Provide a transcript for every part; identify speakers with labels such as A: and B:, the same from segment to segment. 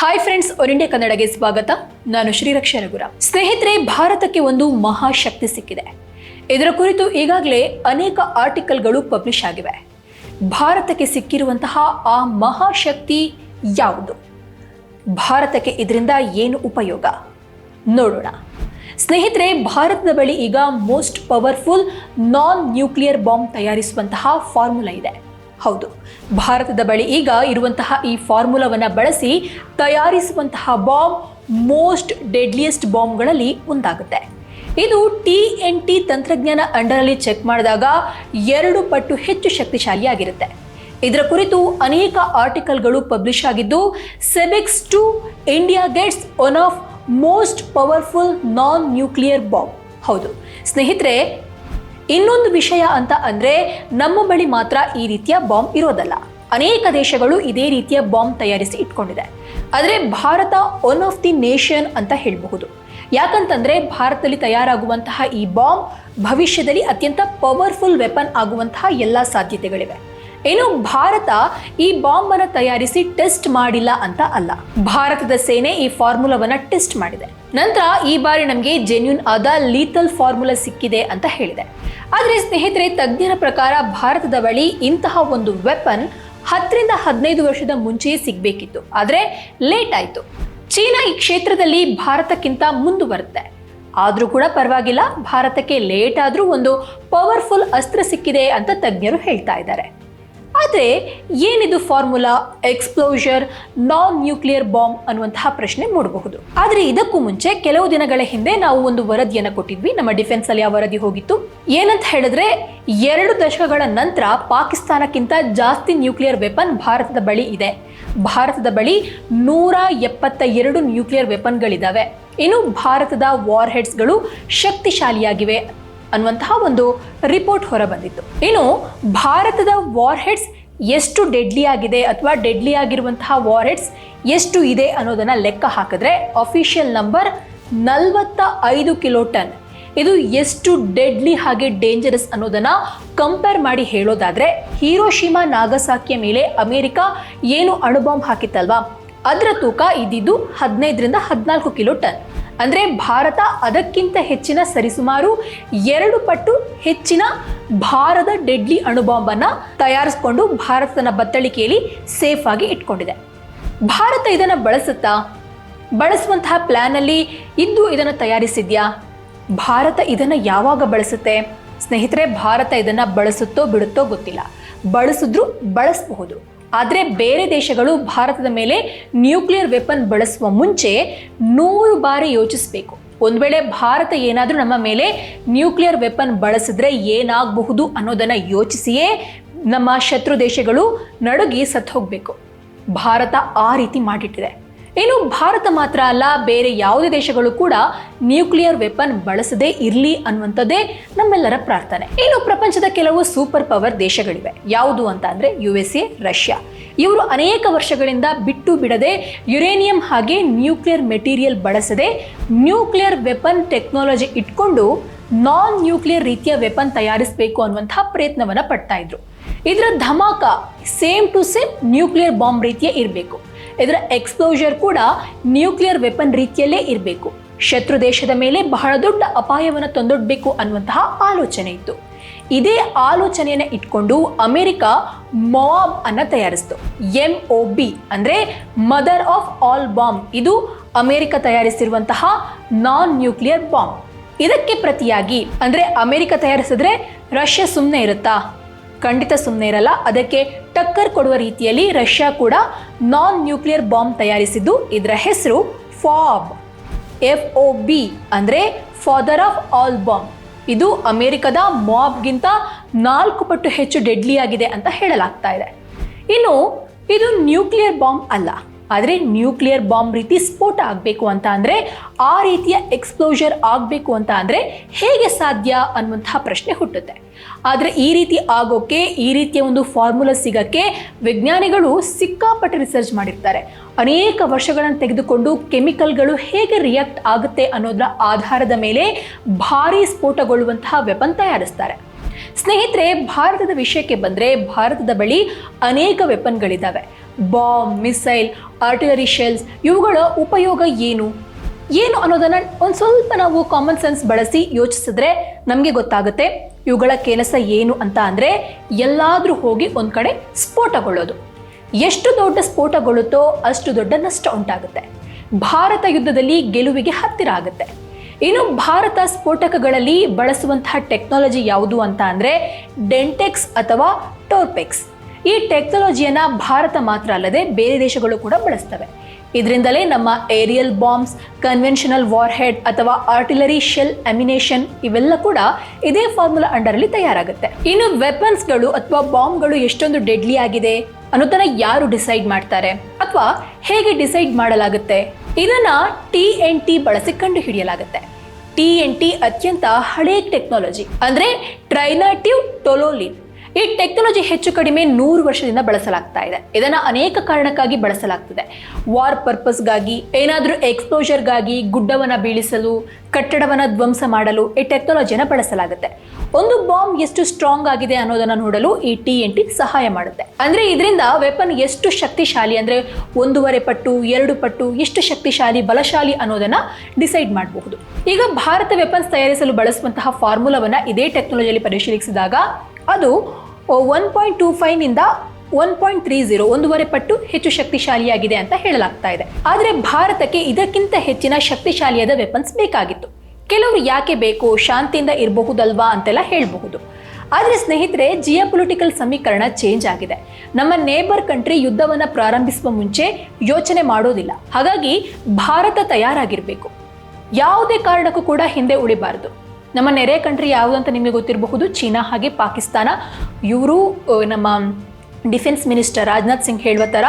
A: Hi friends one India ಕನ್ನಡಗೆ ಸ್ವಾಗತ. ನಾನು ಶ್ರೀರಕ್ಷ ರಘುರ. ಸ್ನೇಹಿತರೆ, ಭಾರತಕ್ಕೆ ಒಂದು ಮಹಾಶಕ್ತಿ ಸಿಕ್ಕಿದೆ. ಇದರ ಕುರಿತು ಈಗಾಗಲೇ ಅನೇಕ ಆರ್ಟಿಕಲ್ಗಳು ಪಬ್ಲಿಷ್ ಆಗಿವೆ. ಭಾರತಕ್ಕೆ ಸಿಕ್ಕಿರುವಂತಹ ಆ ಮಹಾಶಕ್ತಿ ಯಾವುದು? ಭಾರತಕ್ಕೆ ಇದರಿಂದ ಏನು ಉಪಯೋಗ? ನೋಡೋಣ. ಸ್ನೇಹಿತರೆ, ಭಾರತದ ಬಳಿ ಈಗ most powerful non nuclear bomb ತಯಾರಿಸುವಂತಹ formula ಇದೆ. ಹೌದು. ಭಾರತದ ಬಳಿ ಈಗ ಇರುವಂತಹ ಈ ಫಾರ್ಮುಲಾವನ್ನು ಬಳಸಿ ತಯಾರಿಸುವಂತಹ ಬಾಂಬ್ ಮೋಸ್ಟ್ ಡೆಡ್ಲಿಯೆಸ್ಟ್ ಬಾಂಬ್ಗಳಲ್ಲಿ ಒಂದಾಗುತ್ತೆ. ಇದು ಟಿ ಎನ್ ಟಿ ತಂತ್ರಜ್ಞಾನ ಅಂಡರಲ್ಲಿ ಚೆಕ್ ಮಾಡಿದಾಗ ಎರಡು ಪಟ್ಟು ಹೆಚ್ಚು ಶಕ್ತಿಶಾಲಿಯಾಗಿರುತ್ತೆ. ಇದರ ಕುರಿತು ಅನೇಕ ಆರ್ಟಿಕಲ್ಗಳು ಪಬ್ಲಿಷ್ ಆಗಿದ್ದು, SEBEX two India gets one of most powerful non nuclear bomb. ಹೌದು. ಸ್ನೇಹಿತರೆ ಇನ್ನೊಂದು ವಿಷಯ ಅಂತ ಅಂದ್ರೆ ನಮ್ಮ ಬಳಿ ಮಾತ್ರ ಈ ರೀತಿಯ ಬಾಂಬ್ ಇರೋದಲ್ಲ. ಅನೇಕ ದೇಶಗಳು ಇದೇ ರೀತಿಯ ಬಾಂಬ್ ತಯಾರಿಸಿ ಇಟ್ಕೊಂಡಿದೆ. ಆದರೆ ಭಾರತ ಒನ್ ಆಫ್ ದಿ ನೇಷನ್ ಅಂತ ಹೇಳಬಹುದು. ಯಾಕಂತಂದ್ರೆ ಭಾರತದಲ್ಲಿ ತಯಾರಾಗುವಂತಹ ಈ ಬಾಂಬ್ ಭವಿಷ್ಯದಲ್ಲಿ ಅತ್ಯಂತ ಪವರ್ಫುಲ್ ವೆಪನ್ ಆಗುವಂತಹ ಎಲ್ಲ ಸಾಧ್ಯತೆಗಳಿವೆ. ಇನ್ನು ಭಾರತ ಈ ಬಾಂಬ್ ಅನ್ನ ತಯಾರಿಸಿ ಟೆಸ್ಟ್ ಮಾಡಿಲ್ಲ ಅಂತ ಅಲ್ಲ. ಭಾರತದ ಸೇನೆ ಈ ಫಾರ್ಮುಲಾವನ್ನ ಟೆಸ್ಟ್ ಮಾಡಿದೆ. ನಂತರ ಈ ಬಾರಿ ನಮಗೆ ಜೆನ್ಯೂನ್ ಆದ ಲೀತಲ್ ಫಾರ್ಮುಲಾ ಸಿಕ್ಕಿದೆ ಅಂತ ಹೇಳಿದೆ. ಆದರೆ ಸ್ನೇಹಿತರೆ, ತಜ್ಞರ ಪ್ರಕಾರ ಭಾರತದ ಬಳಿ ಇಂತಹ ಒಂದು ವೆಪನ್ ಹತ್ತರಿಂದ ಹದಿನೈದು ವರ್ಷದ ಮುಂಚೆಯೇ ಸಿಗಬೇಕಿತ್ತು. ಆದರೆ ಲೇಟ್ ಆಯಿತು. ಚೀನಾ ಈ ಕ್ಷೇತ್ರದಲ್ಲಿ ಭಾರತಕ್ಕಿಂತ ಮುಂದುವರುತ್ತೆ ಆದರೂ ಕೂಡ ಪರವಾಗಿಲ್ಲ, ಭಾರತಕ್ಕೆ ಲೇಟ್ ಆದರೂ ಒಂದು ಪವರ್ಫುಲ್ ಅಸ್ತ್ರ ಸಿಕ್ಕಿದೆ ಅಂತ ತಜ್ಞರು ಹೇಳ್ತಾ ಇದ್ದಾರೆ. ಆದರೆ ಏನಿದು ಫಾರ್ಮುಲಾ? ಎಕ್ಸ್ಪ್ಲೋಷರ್ ನಾನ್ ನ್ಯೂಕ್ಲಿಯರ್ ಬಾಂಬ್ ಅನ್ನುವಂತಹ ಪ್ರಶ್ನೆ ಮೂಡಬಹುದು. ಆದರೆ ಇದಕ್ಕೂ ಮುಂಚೆ ಕೆಲವು ದಿನಗಳ ಹಿಂದೆ ನಾವು ಒಂದು ವರದಿಯನ್ನು ಕೊಟ್ಟಿದ್ವಿ. ನಮ್ಮ ಡಿಫೆನ್ಸ್ ಅಲ್ಲಿ ಆ ವರದಿ ಹೋಗಿತ್ತು. ಏನಂತ ಹೇಳಿದ್ರೆ, ಎರಡು ದಶಕಗಳ ನಂತರ ಪಾಕಿಸ್ತಾನಕ್ಕಿಂತ ಜಾಸ್ತಿ ನ್ಯೂಕ್ಲಿಯರ್ ವೆಪನ್ ಭಾರತದ ಬಳಿ ಇದೆ. ಭಾರತದ ಬಳಿ ನೂರ ಎಪ್ಪತ್ತ ಎರಡು ನ್ಯೂಕ್ಲಿಯರ್ ವೆಪನ್ಗಳಿದ್ದಾವೆ ಇನ್ನು ಭಾರತದ ವಾರ್ ಹೆಡ್ಸ್ಗಳು ಶಕ್ತಿಶಾಲಿಯಾಗಿವೆ. ಅನ್ನುವಂತಹ ಒಂದು ರಿಪೋರ್ಟ್ ಹೊರಬಂದಿತ್ತು. ಇನ್ನು ಭಾರತದ ವಾರ್ ಹೆಡ್ಸ್ ಎಷ್ಟು ಡೆಡ್ಲಿ ಆಗಿದೆ ಅಥವಾ ಡೆಡ್ಲಿ ಆಗಿರುವಂತಹ ವಾರ್ ಹೆಡ್ಸ್ ಎಷ್ಟು ಇದೆ ಅನ್ನೋದನ್ನ ಲೆಕ್ಕ ಹಾಕಿದ್ರೆ ಅಫಿಷಿಯಲ್ ನಂಬರ್ ನಲವತ್ತ ಐದು ಕಿಲೋ ಟನ್ ಇದು ಎಷ್ಟು ಡೆಡ್ಲಿ ಹಾಗೆ ಡೇಂಜರಸ್ ಅನ್ನೋದನ್ನ ಕಂಪೇರ್ ಮಾಡಿ ಹೇಳೋದಾದ್ರೆ ಹೀರೋಶಿಮಾ ನಾಗಸಾಕಿಯ ಮೇಲೆ ಅಮೆರಿಕ ಏನು ಅಣುಬಾಂಬ್ ಹಾಕಿತ್ತಲ್ವಾ? ಅದರ ತೂಕ ಇದ್ದಿದ್ದು ಹದಿನೈದರಿಂದ ಹದಿನಾಲ್ಕು ಕಿಲೋ ಟನ್ ಅಂದ್ರೆ ಭಾರತ ಅದಕ್ಕಿಂತ ಹೆಚ್ಚಿನ ಸರಿಸುಮಾರು ಎರಡು ಪಟ್ಟು ಹೆಚ್ಚಿನ ಭಾರದ ಡೆಡ್ಲಿ ಅಣುಬಾಂಬನ್ನು ತಯಾರಿಸಿಕೊಂಡು ಭಾರತದ ಬತ್ತಳಿಕೆಯಲ್ಲಿ ಸೇಫ್ ಆಗಿ ಇಟ್ಕೊಂಡಿದೆ. ಭಾರತ ಇದನ್ನು ಬಳಸುತ್ತಾ? ಬಳಸುವಂತಹ ಪ್ಲ್ಯಾನಲ್ಲಿ ಇಂದು ಇದನ್ನು ತಯಾರಿಸಿದ್ಯಾ? ಭಾರತ ಇದನ್ನು ಯಾವಾಗ ಬಳಸುತ್ತೆ? ಸ್ನೇಹಿತರೆ, ಭಾರತ ಇದನ್ನು ಬಳಸುತ್ತೋ ಬಿಡುತ್ತೋ ಗೊತ್ತಿಲ್ಲ. ಬಳಸಿದ್ರು ಬಳಸಬಹುದು. ಆದರೆ ಬೇರೆ ದೇಶಗಳು ಭಾರತದ ಮೇಲೆ ನ್ಯೂಕ್ಲಿಯರ್ ವೆಪನ್ ಬಳಸುವ ಮುಂಚೆ ನೂರು ಬಾರಿ ಯೋಚಿಸಬೇಕು. ಒಂದು ವೇಳೆ ಭಾರತ ಏನಾದರೂ ನಮ್ಮ ಮೇಲೆ ನ್ಯೂಕ್ಲಿಯರ್ ವೆಪನ್ ಬಳಸಿದ್ರೆ ಏನಾಗಬಹುದು ಅನ್ನೋದನ್ನು ಯೋಚಿಸಿಯೇ ನಮ್ಮ ಶತ್ರು ದೇಶಗಳು ನಡುಗಿ ಸತ್ತು ಹೋಗಬೇಕು ಭಾರತ ಆ ರೀತಿ ಮಾಡಿಟ್ಟಿದೆ. ಇನ್ನು ಭಾರತ ಮಾತ್ರ ಅಲ್ಲ, ಬೇರೆ ಯಾವುದೇ ದೇಶಗಳು ಕೂಡ ನ್ಯೂಕ್ಲಿಯರ್ ವೆಪನ್ ಬಳಸದೇ ಇರಲಿ ಅನ್ನುವಂಥದ್ದೇ ನಮ್ಮೆಲ್ಲರ ಪ್ರಾರ್ಥನೆ. ಇನ್ನು ಪ್ರಪಂಚದ ಕೆಲವು ಸೂಪರ್ ಪವರ್ ದೇಶಗಳಿವೆ. ಯಾವುದು ಅಂತ ಅಂದರೆ ಯು ಎಸ್ ಎ, ರಷ್ಯಾ. ಇವರು ಅನೇಕ ವರ್ಷಗಳಿಂದ ಬಿಟ್ಟು ಬಿಡದೆ ಯುರೇನಿಯಂ ಹಾಗೆ ನ್ಯೂಕ್ಲಿಯರ್ ಮೆಟೀರಿಯಲ್ ಬಳಸದೆ ನ್ಯೂಕ್ಲಿಯರ್ ವೆಪನ್ ಟೆಕ್ನಾಲಜಿ ಇಟ್ಕೊಂಡು ನಾನ್ ನ್ಯೂಕ್ಲಿಯರ್ ರೀತಿಯ ವೆಪನ್ ತಯಾರಿಸಬೇಕು ಅನ್ನುವಂತಹ ಪ್ರಯತ್ನವನ್ನ ಪಡ್ತಾ ಇದ್ರು. ಇದರ dhamaka same to same nuclear bomb ರೀತಿಯ ಇರಬೇಕು. ಇದರ ಎಕ್ಸ್ಪ್ಲೋಜರ್ ಕೂಡ ನ್ಯೂಕ್ಲಿಯರ್ ವೆಪನ್ ರೀತಿಯಲ್ಲೇ ಇರಬೇಕು. ಶತ್ರು ದೇಶದ ಮೇಲೆ ಬಹಳ ದೊಡ್ಡ ಅಪಾಯವನ್ನು ತಂದೊಡ್ಬೇಕು ಅನ್ನುವಂತಹ ಆಲೋಚನೆ ಇತ್ತು. ಇದೇ ಆಲೋಚನೆಯನ್ನು ಇಟ್ಕೊಂಡು ಅಮೆರಿಕ ಮಾಬ್ ಅನ್ನು ತಯಾರಿಸಿತು. ಎಂ ಒ ಬಿ ಅಂದರೆ ಮದರ್ ಆಫ್ ಆಲ್ ಬಾಂಬ್ ಇದು ಅಮೆರಿಕ ತಯಾರಿಸಿರುವಂತಹ ನಾನ್ ನ್ಯೂಕ್ಲಿಯರ್ ಬಾಂಬ್ ಇದಕ್ಕೆ ಪ್ರತಿಯಾಗಿ ಅಂದರೆ ಅಮೆರಿಕ ತಯಾರಿಸಿದ್ರೆ ರಷ್ಯಾ ಸುಮ್ಮನೆ ಇರುತ್ತಾ? ಖಂಡಿತ ಸುಮ್ಮನೆ ಇರಲ್ಲ. ಅದಕ್ಕೆ ಟಕ್ಕರ್ ಕೊಡುವ ರೀತಿಯಲ್ಲಿ ರಷ್ಯಾ ಕೂಡ ನಾನ್ ನ್ಯೂಕ್ಲಿಯರ್ ಬಾಂಬ್ ತಯಾರಿಸಿದ್ದು. ಇದರ ಹೆಸರು ಫಾಬ್. ಎಫ್ ಒ ಬಿ ಅಂದರೆ ಫಾದರ್ ಆಫ್ ಆಲ್ ಬಾಂಬ್ ಇದು ಅಮೆರಿಕದ ಮಾಬ್ಗಿಂತ ನಾಲ್ಕು ಪಟ್ಟು ಹೆಚ್ಚು ಡೆಡ್ಲಿ ಆಗಿದೆ ಅಂತ ಹೇಳಲಾಗ್ತಾ ಇದೆ. ಇನ್ನು, ಇದು ನ್ಯೂಕ್ಲಿಯರ್ ಬಾಂಬ್ ಅಲ್ಲ. ಆದರೆ ನ್ಯೂಕ್ಲಿಯರ್ ಬಾಂಬ್ ರೀತಿ ಸ್ಫೋಟ ಆಗಬೇಕು ಅಂತ ಅಂದರೆ ಆ ರೀತಿಯ ಎಕ್ಸ್ಪ್ಲೋಜರ್ ಆಗಬೇಕು ಅಂತ ಅಂದರೆ ಹೇಗೆ ಸಾಧ್ಯ ಅನ್ನುವಂತಹ ಪ್ರಶ್ನೆ ಹುಟ್ಟುತ್ತೆ. ಆದರೆ ಈ ರೀತಿ ಆಗೋಕ್ಕೆ ಈ ರೀತಿಯ ಒಂದು ಫಾರ್ಮುಲಾ ಸಿಗೋಕ್ಕೆ ವಿಜ್ಞಾನಿಗಳು ಸಿಕ್ಕಾಪಟ್ಟೆ ರಿಸರ್ಚ್ ಮಾಡಿರ್ತಾರೆ. ಅನೇಕ ವರ್ಷಗಳನ್ನು ತೆಗೆದುಕೊಂಡು ಕೆಮಿಕಲ್ಗಳು ಹೇಗೆ ರಿಯಾಕ್ಟ್ ಆಗುತ್ತೆ ಅನ್ನೋದರ ಆಧಾರದ ಮೇಲೆ ಭಾರೀ ಸ್ಫೋಟಗೊಳ್ಳುವಂತಹ ವೆಪನ್ ತಯಾರಿಸ್ತಾರೆ. ಸ್ನೇಹಿತರೆ, ಭಾರತದ ವಿಷಯಕ್ಕೆ ಬಂದರೆ ಭಾರತದ ಬಳಿ ಅನೇಕ ವೆಪನ್ಗಳಿದ್ದಾವೆ ಬಾಂಬ್, ಮಿಸೈಲ್, ಆರ್ಟಿಲರಿ ಶೆಲ್ಸ್, ಇವುಗಳ ಉಪಯೋಗ ಏನು? ಏನು ಅನ್ನೋದನ್ನ ಒಂದು ಸ್ವಲ್ಪ ನಾವು ಕಾಮನ್ ಸೆನ್ಸ್ ಬಳಸಿ ಯೋಚಿಸಿದ್ರೆ ನಮಗೆ ಗೊತ್ತಾಗುತ್ತೆ ಇವುಗಳ ಕೆಲಸ ಏನು ಅಂತ ಅಂದರೆ ಎಲ್ಲಾದರೂ ಹೋಗಿ ಒಂದು ಕಡೆ ಸ್ಫೋಟಗೊಳ್ಳೋದು. ಎಷ್ಟು ದೊಡ್ಡ ಸ್ಫೋಟಗೊಳ್ಳುತ್ತೋ ಅಷ್ಟು ದೊಡ್ಡ ನಷ್ಟ ಉಂಟಾಗುತ್ತೆ. ಭಾರತ ಯುದ್ಧದಲ್ಲಿ ಗೆಲುವಿಗೆ ಹತ್ತಿರ ಆಗುತ್ತೆ. ಇನ್ನು ಭಾರತ ಸ್ಫೋಟಕಗಳಲ್ಲಿ ಬಳಸುವಂತಹ ಟೆಕ್ನಾಲಜಿ ಯಾವುದು ಅಂತ ಅಂದರೆ ಡೆಂಟೆಕ್ಸ್ ಅಥವಾ ಟೋರ್ಪೆಕ್ಸ್ ಈ ಟೆಕ್ನಾಲಜಿಯನ್ನ ಭಾರತ ಮಾತ್ರ ಅಲ್ಲದೆ ಬೇರೆ ದೇಶಗಳು ಕೂಡ ಬಳಸ್ತವೆ. ಇದರಿಂದಲೇ ನಮ್ಮ aerial bombs conventional warhead ಅಥವಾ ಆರ್ಟಿಲರಿ ಶೆಲ್ ಅಮಿನೇಷನ್ ಇವೆಲ್ಲ ಕೂಡ ಇದೇ ಫಾರ್ಮುಲಾ ಅಂಡರಲ್ಲಿ ತಯಾರಾಗುತ್ತೆ. ಇನ್ನು ವೆಪನ್ಸ್ಗಳು ಅಥವಾ ಬಾಂಬ್ಗಳು ಎಷ್ಟೊಂದು ಡೆಡ್ಲಿ ಆಗಿದೆ ಅನ್ನೋದನ್ನ ಯಾರು ಡಿಸೈಡ್ ಮಾಡ್ತಾರೆ? ಅಥವಾ ಹೇಗೆ ಡಿಸೈಡ್ ಮಾಡಲಾಗುತ್ತೆ? ಇದನ್ನ ಟಿ ಎನ್ ಟಿ ಬಳಸಿ ಕಂಡು ಹಿಡಿಯಲಾಗುತ್ತೆ ಟಿ ಎನ್ ಟಿ ಅತ್ಯಂತ ಹಳೆಯ ಟೆಕ್ನಾಲಜಿ, ಅಂದ್ರೆ ಟ್ರೈನಾಟಿವ್ ಟೊಲೋಲಿನ್. ಈ ಟೆಕ್ನಾಲಜಿ ಹೆಚ್ಚು ಕಡಿಮೆ ನೂರು ವರ್ಷದಿಂದ ಬಳಸಲಾಗ್ತಾ ಇದೆ. ಇದನ್ನ ಅನೇಕ ಕಾರಣಕ್ಕಾಗಿ ಬಳಸಲಾಗ್ತದೆ. ವಾರ್ ಪರ್ಪಸ್ಗಾಗಿ ಏನಾದರೂ ಎಕ್ಸ್ಪೋಜರ್ಗಾಗಿ ಗುಡ್ಡವನ್ನು ಬೀಳಿಸಲು, ಕಟ್ಟಡವನ್ನು ಧ್ವಂಸ ಮಾಡಲು ಈ ಟೆಕ್ನಾಲಜಿಯನ್ನು ಬಳಸಲಾಗುತ್ತೆ. ಒಂದು ಬಾಂಬ್ ಎಷ್ಟು ಸ್ಟ್ರಾಂಗ್ ಆಗಿದೆ ಅನ್ನೋದನ್ನ ನೋಡಲು ಈ ಟಿ ಎನ್ ಟಿ ಸಹಾಯ ಮಾಡುತ್ತೆ. ಅಂದ್ರೆ ಇದರಿಂದ ವೆಪನ್ ಎಷ್ಟು ಶಕ್ತಿಶಾಲಿ, ಅಂದ್ರೆ ಒಂದೂವರೆ ಪಟ್ಟು, ಎರಡು ಪಟ್ಟು, ಎಷ್ಟು ಶಕ್ತಿಶಾಲಿ, ಬಲಶಾಲಿ ಅನ್ನೋದನ್ನ ಡಿಸೈಡ್ ಮಾಡಬಹುದು. ಈಗ ಭಾರತ ವೆಪನ್ಸ್ ತಯಾರಿಸಲು ಬಳಸುವಂತಹ ಫಾರ್ಮುಲಾವನ್ನ ಇದೇ ಟೆಕ್ನಾಲಜಿಯಲ್ಲಿ ಪರಿಶೀಲಿಸಿದಾಗ ಅದು ಒನ್ ಪಾಯಿಂಟ್ ಟೂ ಫೈವ್ನಿಂದ ಒನ್ ಪಾಯಿಂಟ್ ತ್ರೀ ಜೀರೋ ಒಂದೂವರೆ ಪಟ್ಟು ಹೆಚ್ಚು ಶಕ್ತಿಶಾಲಿಯಾಗಿದೆ ಅಂತ ಹೇಳಲಾಗ್ತಾ ಇದೆ. ಆದರೆ ಭಾರತಕ್ಕೆ ಇದಕ್ಕಿಂತ ಹೆಚ್ಚಿನ ಶಕ್ತಿಶಾಲಿಯಾದ ವೆಪನ್ಸ್ ಬೇಕಾಗಿತ್ತು. ಕೆಲವರು ಯಾಕೆ ಬೇಕು, ಶಾಂತಿಯಿಂದ ಇರಬಹುದಲ್ವಾ ಅಂತೆಲ್ಲ ಹೇಳಬಹುದು. ಆದರೆ ಸ್ನೇಹಿತರೆ ಜಿಯೋ ಪೊಲಿಟಿಕಲ್ ಸಮೀಕರಣ ಚೇಂಜ್ ಆಗಿದೆ. ನಮ್ಮ ನೇಬರ್ ಕಂಟ್ರಿ ಯುದ್ಧವನ್ನು ಪ್ರಾರಂಭಿಸುವ ಮುಂಚೆ ಯೋಚನೆ ಮಾಡೋದಿಲ್ಲ. ಹಾಗಾಗಿ ಭಾರತ ತಯಾರಾಗಿರಬೇಕು. ಯಾವುದೇ ಕಾರಣಕ್ಕೂ ಕೂಡ ಹಿಂದೆ ಉಳಿಬಾರದು. ನಮ್ಮ ನೆರೆ ಕಂಟ್ರಿ ಯಾವುದು ಅಂತ ನಿಮಗೆ ಗೊತ್ತಿರಬಹುದು? ಚೀನಾ ಹಾಗೆ ಪಾಕಿಸ್ತಾನ. ಇವರು ನಮ್ಮ ಡಿಫೆನ್ಸ್ ಮಿನಿಸ್ಟರ್ ರಾಜನಾಥ್ ಸಿಂಗ್ ಹೇಳುವ ಥರ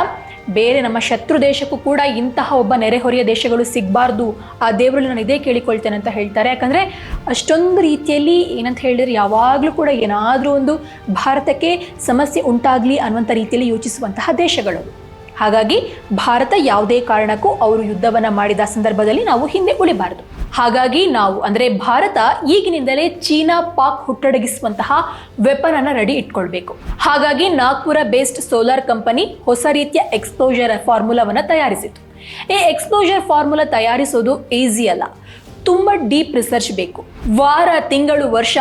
A: ಬೇರೆ ನಮ್ಮ ಶತ್ರು ದೇಶಕ್ಕೂ ಕೂಡ ಇಂತಹ ಒಬ್ಬ ನೆರೆಹೊರೆಯ ದೇಶಗಳು ಸಿಗಬಾರ್ದು. ಆ ದೇವರಲ್ಲಿ ನಾನು ಇದೇ ಕೇಳಿಕೊಳ್ತೇನೆ ಅಂತ ಹೇಳ್ತಾರೆ. ಯಾಕಂದರೆ ಅಷ್ಟೊಂದು ರೀತಿಯಲ್ಲಿ ಏನಂತ ಹೇಳಿದರೆ ಯಾವಾಗಲೂ ಕೂಡ ಏನಾದರೂ ಒಂದು ಭಾರತಕ್ಕೆ ಸಮಸ್ಯೆ ಉಂಟಾಗಲಿ ಅನ್ನುವಂಥ ರೀತಿಯಲ್ಲಿ ಯೋಚಿಸುವಂತಹ ದೇಶಗಳು. ಹಾಗಾಗಿ ಭಾರತ ಯಾವುದೇ ಕಾರಣಕ್ಕೂ ಅವರು ಯುದ್ಧವನ್ನ ಮಾಡಿದ ಸಂದರ್ಭದಲ್ಲಿ ನಾವು ಹಿಂದೆ ಉಳಿಬಾರದು. ಹಾಗಾಗಿ ನಾವು, ಅಂದ್ರೆ ಭಾರತ ಈಗಿನಿಂದಲೇ ಚೀನಾ ಪಾಕ್ ಹುಟ್ಟಡಗಿಸುವಂತಹ ವೆಪನ್ ಅನ್ನು ರೆಡಿ ಇಟ್ಕೊಳ್ಬೇಕು. ಹಾಗಾಗಿ ನಾಗ್ಪುರ ಬೇಸ್ಡ್ ಸೋಲಾರ್ ಕಂಪನಿ ಹೊಸ ರೀತಿಯ ಎಕ್ಸ್ಪ್ಲೋಜರ್ ಫಾರ್ಮುಲಾವನ್ನು ತಯಾರಿಸಿತು ಈ ಎಕ್ಸ್ಪ್ಲೋಜರ್ ಫಾರ್ಮುಲಾ ತಯಾರಿಸೋದು ಈಸಿ ಅಲ್ಲ. ತುಂಬ ಡೀಪ್ ರಿಸರ್ಚ್ ಬೇಕು. ವಾರ, ತಿಂಗಳು, ವರ್ಷ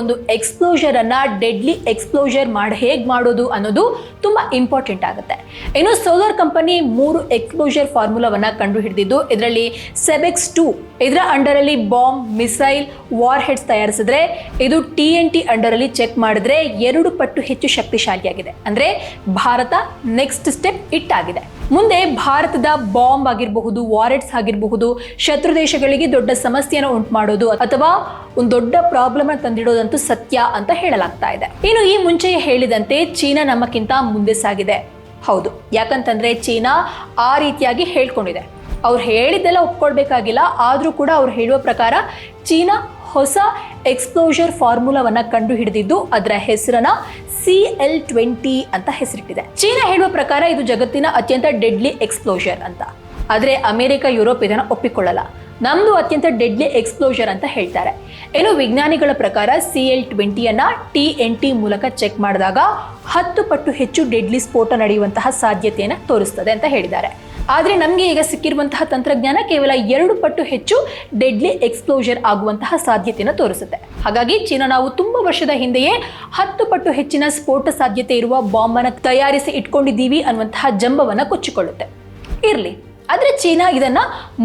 A: ಒಂದು ಎಕ್ಸ್ಪ್ಲೋಜರ್ ಅನ್ನ ಡೆಡ್ಲಿ ಎಕ್ಸ್ಪ್ಲೋಜರ್ ಮಾಡಿ ಹೇಗೆ ಮಾಡೋದು ಅನ್ನೋದು ತುಂಬ ಇಂಪಾರ್ಟೆಂಟ್ ಆಗುತ್ತೆ. ಇನ್ನು ಸೋಲಾರ್ ಕಂಪನಿ ಮೂರು ಎಕ್ಸ್ಪ್ಲೋಜರ್ ಫಾರ್ಮುಲಾವನ್ನ ಕಂಡು ಹಿಡಿದಿದ್ದು ಇದರಲ್ಲಿ ಸೆಬೆಕ್ಸ್ ಟೂ ಇದರ ಅಂಡರಲ್ಲಿ ಬಾಂಬ್ ಮಿಸೈಲ್ ವಾರ್ ಹೆಡ್ಸ್ ತಯಾರಿಸಿದ್ರೆ, ಇದು ಟಿ ಎನ್ ಟಿ ಅಂಡರಲ್ಲಿ ಚೆಕ್ ಮಾಡಿದ್ರೆ ಎರಡು ಪಟ್ಟು ಹೆಚ್ಚು ಶಕ್ತಿಶಾಲಿಯಾಗಿದೆ. ಅಂದ್ರೆ ಭಾರತ ನೆಕ್ಸ್ಟ್ ಸ್ಟೆಪ್ ಇಟ್ಟಾಗಿದೆ ಮುಂದೆ ಭಾರತದ ಬಾಂಬ್ ಆಗಿರಬಹುದು, ವಾರೆಟ್ಸ್ ಆಗಿರಬಹುದು, ಶತ್ರು ದೇಶಗಳಿಗೆ ದೊಡ್ಡ ಸಮಸ್ಯೆಯನ್ನು ಉಂಟು ಮಾಡೋದು ಅಥವಾ ಒಂದು ದೊಡ್ಡ ಪ್ರಾಬ್ಲಮ್ ತಂದಿಡೋದಂತೂ ಸತ್ಯ ಅಂತ ಹೇಳಲಾಗ್ತಾ ಇದೆ. ಇನ್ನು ಈ ಮುಂಚೆಯೇ ಹೇಳಿದಂತೆ ಚೀನಾ ನಮ್ಮಕ್ಕಿಂತ ಮುಂದೆ ಸಾಗಿದೆ. ಹೌದು, ಯಾಕಂತಂದ್ರೆ ಚೀನಾ ಆ ರೀತಿಯಾಗಿ ಹೇಳ್ಕೊಂಡಿದೆ. ಅವ್ರು ಹೇಳಿದ್ದೆಲ್ಲ ಒಪ್ಕೊಳ್ಬೇಕಾಗಿಲ್ಲ, ಆದರೂ ಕೂಡ ಅವ್ರು ಹೇಳುವ ಪ್ರಕಾರ ಚೀನಾ ಹೊಸ ಎಕ್ಸ್ಪ್ಲೋಜರ್ ಫಾರ್ಮುಲಾವನ್ನ ಕಂಡು ಹಿಡಿದಿದ್ದು ಅದರ ಹೆಸರನ್ನ ಸಿ ಎಲ್ ಟ್ವೆಂಟಿ ಅಂತ ಹೆಸರಿಟ್ಟಿದೆ. ಚೀನಾ ಹೇಳುವ ಪ್ರಕಾರ ಇದು ಜಗತ್ತಿನ ಅತ್ಯಂತ ಡೆಡ್ಲಿ ಎಕ್ಸ್ಪ್ಲೋಜರ್ ಅಂತ. ಆದರೆ ಅಮೆರಿಕ, ಯುರೋಪ್ ಇದನ್ನು ಒಪ್ಪಿಕೊಳ್ಳಲ್ಲ. ನಮ್ದು ಅತ್ಯಂತ ಡೆಡ್ಲಿ ಎಕ್ಸ್ಪ್ಲೋಜರ್ ಅಂತ ಹೇಳ್ತಾರೆ. ಏನು ವಿಜ್ಞಾನಿಗಳ ಪ್ರಕಾರ ಸಿ ಎಲ್ ಟ್ವೆಂಟಿಯನ್ನು ಟಿ ಎನ್ ಟಿ ಮೂಲಕ ಚೆಕ್ ಮಾಡಿದಾಗ ಹತ್ತು ಪಟ್ಟು ಹೆಚ್ಚು ಡೆಡ್ಲಿ ಸ್ಫೋಟ ನಡೆಯುವಂತಹ ಸಾಧ್ಯತೆಯನ್ನು ತೋರಿಸ್ತದೆ ಅಂತ ಹೇಳಿದ್ದಾರೆ. ಆದರೆ ನಮಗೆ ಈಗ ಸಿಕ್ಕಿರುವಂತಹ ತಂತ್ರಜ್ಞಾನ ಕೇವಲ ಎರಡು ಪಟ್ಟು ಹೆಚ್ಚು ಡೆಡ್ಲಿ ಎಕ್ಸ್ಪ್ಲೋಜರ್ ಆಗುವಂತಹ ಸಾಧ್ಯತೆಯನ್ನು ತೋರಿಸುತ್ತೆ. ಹಾಗಾಗಿ ಚೀನಾ ನಾವು ತುಂಬ ವರ್ಷದ ಹಿಂದೆಯೇ ಹತ್ತು ಪಟ್ಟು ಹೆಚ್ಚಿನ ಸ್ಫೋಟ ಸಾಧ್ಯತೆ ಇರುವ ಬಾಂಬನ್ನು ತಯಾರಿಸಿ ಇಟ್ಕೊಂಡಿದ್ದೀವಿ ಅನ್ನುವಂತಹ ಜಂಬವನ್ನು ಕೊಚ್ಚಿಕೊಳ್ಳುತ್ತೆ. ಇರಲಿ, ಆದರೆ ಚೀನಾ ಇದನ್ನ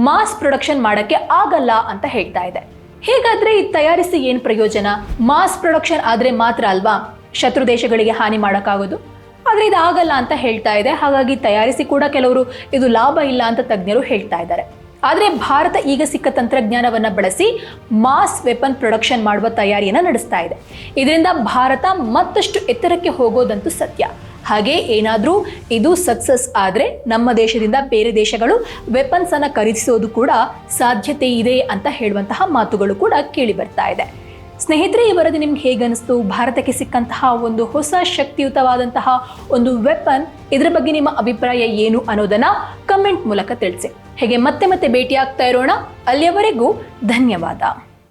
A: ಮಾಸ್ ಪ್ರೊಡಕ್ಷನ್ ಮಾಡಕ್ಕೆ ಆಗಲ್ಲ ಅಂತ ಹೇಳ್ತಾ ಇದೆ. ಹೇಗಾದ್ರೆ ಇದು ತಯಾರಿಸಿ ಏನು ಪ್ರಯೋಜನ? ಮಾಸ್ ಪ್ರೊಡಕ್ಷನ್ ಆದರೆ ಮಾತ್ರ ಅಲ್ವಾ? ಶತ್ರು ದೇಶಗಳಿಗೆ ಹಾನಿ ಮಾಡೋಕ್ಕಾಗೋದು? ಆದರೆ ಇದು ಆಗಲ್ಲ ಅಂತ ಹೇಳ್ತಾ ಇದೆ. ಹಾಗಾಗಿ ತಯಾರಿಸಿ ಕೂಡ ಕೆಲವರು ಇದು ಲಾಭ ಇಲ್ಲ ಅಂತ ತಜ್ಞರು ಹೇಳ್ತಾ ಇದ್ದಾರೆ. ಆದರೆ ಭಾರತ ಈಗ ಸಿಕ್ಕ ತಂತ್ರಜ್ಞಾನವನ್ನು ಬಳಸಿ ಮಾಸ್ ವೆಪನ್ ಪ್ರೊಡಕ್ಷನ್ ಮಾಡುವ ತಯಾರಿಯನ್ನು ನಡೆಸ್ತಾ ಇದೆ. ಇದರಿಂದ ಭಾರತ ಮತ್ತಷ್ಟು ಎತ್ತರಕ್ಕೆ ಹೋಗೋದಂತೂ ಸತ್ಯ. ಹಾಗೆ ಏನಾದರೂ ಇದು ಸಕ್ಸಸ್ ಆದರೆ ನಮ್ಮ ದೇಶದಿಂದ ಬೇರೆ ದೇಶಗಳು ವೆಪನ್ಸ್ ಅನ್ನು ಖರೀದಿಸೋದು ಕೂಡ ಸಾಧ್ಯತೆ ಇದೆ ಅಂತ ಹೇಳುವಂತಹ ಮಾತುಗಳು ಕೂಡ ಕೇಳಿ ಬರ್ತಾ ಇದೆ. ಸ್ನೇಹಿತರೆ, ಈ ವರದಿ ನಿಮ್ಗೆ ಹೇಗೆ ಅನಿಸ್ತು ಭಾರತಕ್ಕೆ ಸಿಕ್ಕಂತಹ ಒಂದು ಹೊಸ ಶಕ್ತಿಯುತವಾದಂತಹ ಒಂದು ವೆಪನ್ ಇದರ ಬಗ್ಗೆ ನಿಮ್ಮ ಅಭಿಪ್ರಾಯ ಏನು ಅನ್ನೋದನ್ನ ಕಮೆಂಟ್ ಮೂಲಕ ತಿಳಿಸಿ. ಹೇಗೆ ಮತ್ತೆ ಮತ್ತೆ ಭೇಟಿಯಾಗ್ತಾ ಇರೋಣ, ಅಲ್ಲಿಯವರೆಗೂ ಧನ್ಯವಾದ.